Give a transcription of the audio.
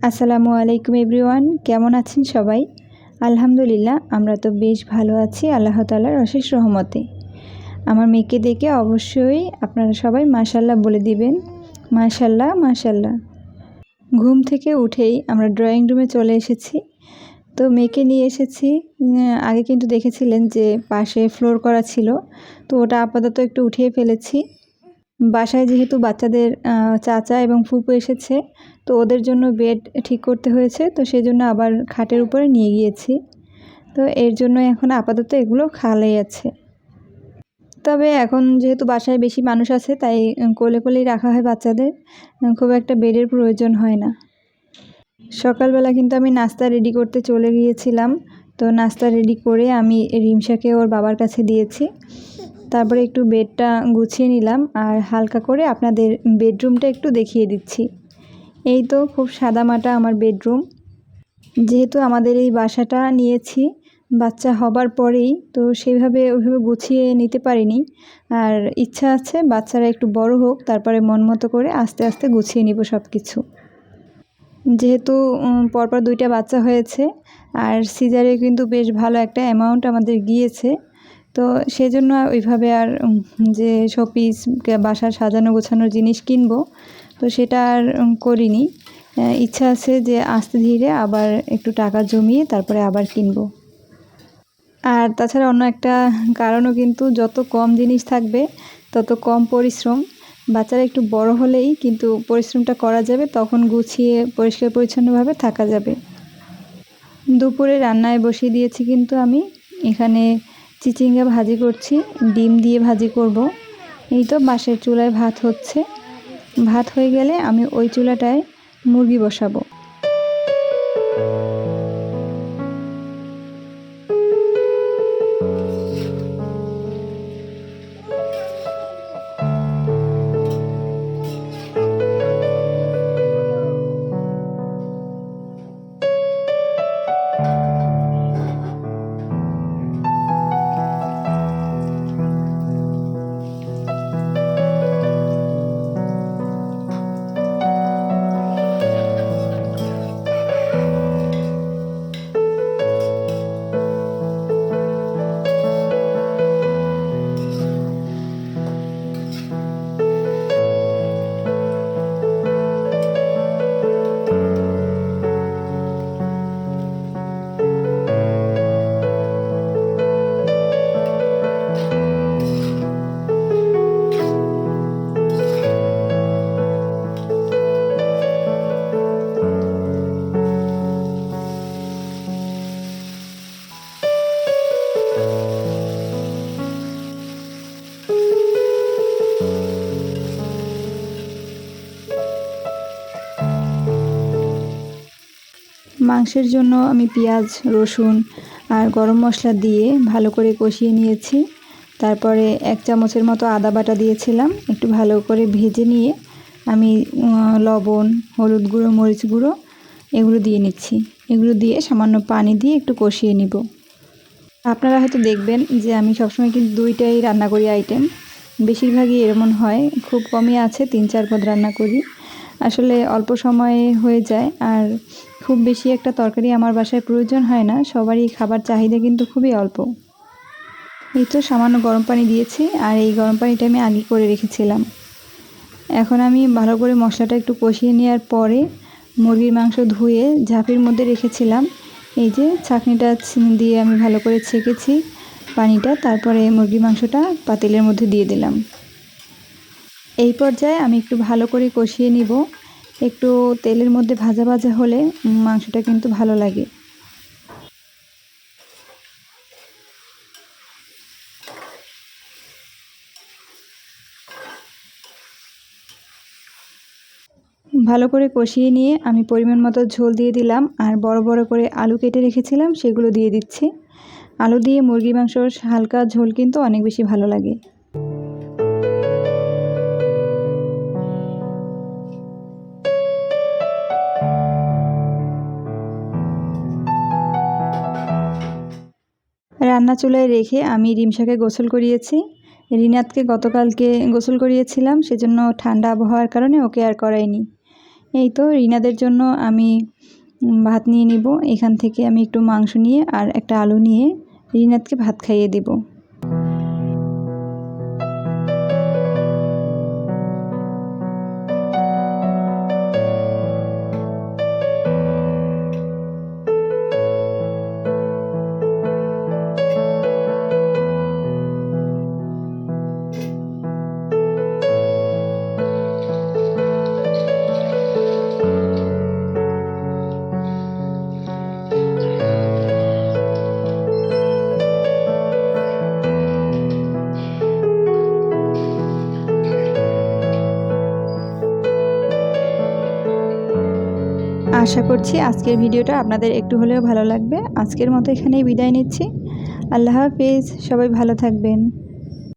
আসসালামু আলাইকুম এভরিওয়ান, কেমন আছেন সবাই? আলহামদুলিল্লাহ, আমরা তো বেশ ভালো আছি, আল্লাহ তালার অশেষ রহমতে। আমার মেয়েকে দেখে অবশ্যই আপনারা সবাই মাশাল্লাহ বলে দিবেন। মাশাল্লাহ মাশাল্লাহ ঘুম থেকে উঠেই আমরা ড্রয়িং রুমে চলে এসেছি। তো মেয়েকে নিয়ে এসেছি আগে কিন্তু দেখেছিলেন যে পাশে ফ্লোর করা ছিল। তো ওটা আপাতত একটু উঠিয়ে ফেলেছি। বাসায় যেহেতু বাচ্চাদের চাচা এবং ফুপু এসেছে, তো ওদের জন্য বেড ঠিক করতে হয়েছে, তো সেই জন্য আবার খাটের উপরে নিয়ে গিয়েছি। তো এর জন্য এখন আপাতত এগুলো খালাই আছে। তবে এখন যেহেতু বাসায় বেশি মানুষ আছে, তাই কোলে কোলেই রাখা হয় বাচ্চাদের খুব একটা বেডের প্রয়োজন হয় না। সকালবেলা কিন্তু আমি নাস্তা রেডি করতে চলে গিয়েছিলাম, তো নাস্তা রেডি করে আমি রিমসাকে ওর বাবার কাছে দিয়েছি। তারপরে একটু বেডটা গুছিয়ে নিলাম আর হালকা করে আপনাদের বেডরুমটা একটু দেখিয়ে দিচ্ছি। এই তো খুব সাদামাটা আমার বেডরুম। যেহেতু আমাদের এই বাসাটা নিয়েছি, বাচ্চা হবার পরেই, তো সেইভাবে ওইভাবে গুছিয়ে নিতে পারিনি। আর ইচ্ছা আছে বাচ্চারা একটু বড় হোক, তারপরে মন মতো করে আস্তে আস্তে গুছিয়ে নিব সব কিছু যেহেতু পরপর দুইটা বাচ্চা হয়েছে, আর সিজারে কিন্তু বেশ ভালো একটা অ্যামাউন্ট আমাদের গিয়েছে। তো সেই জন্য ওইভাবে আর যে শোপিস বাসার সাজানো গোছানোর জিনিস কিনবো, তো সেটা আর করিনি। ইচ্ছা আছে যে আস্তে ধীরে আবার একটু টাকা জমিয়ে তারপরে আবার কিনবো। আর তাছাড়া অন্য একটা কারণও কিন্তু যত কম জিনিস থাকবে, তত কম পরিশ্রম। বাচ্চারা একটু বড় হলেই কিন্তু পরিশ্রমটা করা যাবে, তখন গুছিয়ে পরিষ্কার পরিচ্ছন্নভাবে থাকা যাবে। দুপুরে রান্নায় বসিয়ে দিয়েছি কিন্তু আমি। এখানে চিচিঙ্গা ভাজি করছি, ডিম দিয়ে ভাজি করব। এই তো বাঁশের চুলায় ভাত হচ্ছে। ভাত হয়ে গেলে আমি ওই চুলাটায় মুরগি বসাবো। মাংসের জন্য আমি পেঁয়াজ, রসুন আর গরম মশলা দিয়ে ভালো করে কষিয়ে নিয়েছি। তারপরে এক চামচের মতো আদা বাটা দিয়েছিলাম, একটু ভালো করে ভেজে নিয়ে আমি লবণ, হলুদ গুঁড়ো, মরিচ গুঁড়ো এগুলো দিয়ে নিচ্ছি। এগুলো দিয়ে সামান্য পানি দিয়ে একটু কষিয়ে নিব। আপনারা হয়তো দেখবেন যে আমি সবসময় কিন্তু দুইটাই রান্না করি আইটেম। বেশিরভাগই এরমন হয়, খুব কমই আছে, তিন চার পদ রান্না করি। আসলে অল্প সময়ে হয়ে যায় আর খুব বেশি একটা তরকারি আমার বাসায় প্রয়োজন হয় না। সবারই খাবার চাহিদা কিন্তু খুবই অল্প। এই তো সামান্য গরম পানি দিয়েছি আর এই গরম পানিটা আমি আগে করে রেখেছিলাম। এখন আমি ভালো করে মশলাটা একটু কষিয়ে নেওয়ার পরে মুরগির মাংস ধুয়ে ঝাঁপির মধ্যে রেখেছিলাম। এই যে ছাঁকনিটা দিয়ে আমি ভালো করে ছেঁকেছি পানিটা, তারপরে মুরগির মাংসটা পাতিলের মধ্যে দিয়ে দিলাম। এই পর্যায়ে আমি একটু ভালো করে কষিয়ে নিব। একটু তেলের মধ্যে ভাজা ভাজা হলে মাংসটা কিন্তু ভালো লাগে। ভালো করে কষিয়ে নিয়ে আমি পরিমাণ মতো ঝোল দিয়ে দিলাম আর বড় বড় করে আলু কেটে রেখেছিলাম, সেগুলো দিয়ে দিচ্ছি। আলু দিয়ে মুরগি মাংসর হালকা ঝোল কিন্তু অনেক বেশি ভালো লাগে। রান্না চুলায় রেখে আমি রিমশাকে গোসল করিয়েছি। রিনাথকে গতকালকে গোসল করিয়েছিলাম, সেজন্য ঠান্ডা আবহাওয়ার কারণে ওকে আর করাইনি। এই তো রিনাদের জন্য আমি ভাত নিয়ে নিব। এখান থেকে আমি একটু মাংস নিয়ে আর একটা আলু নিয়ে রিনাথকে ভাত খাইয়ে দেব। আশা করছি আজকের ভিডিওটা আপনাদের একটু হলেও ভালো লাগবে। আজকের মতো এখানেই বিদায় নিচ্ছি। আল্লাহ হাফিজ, সবাই ভালো থাকবেন।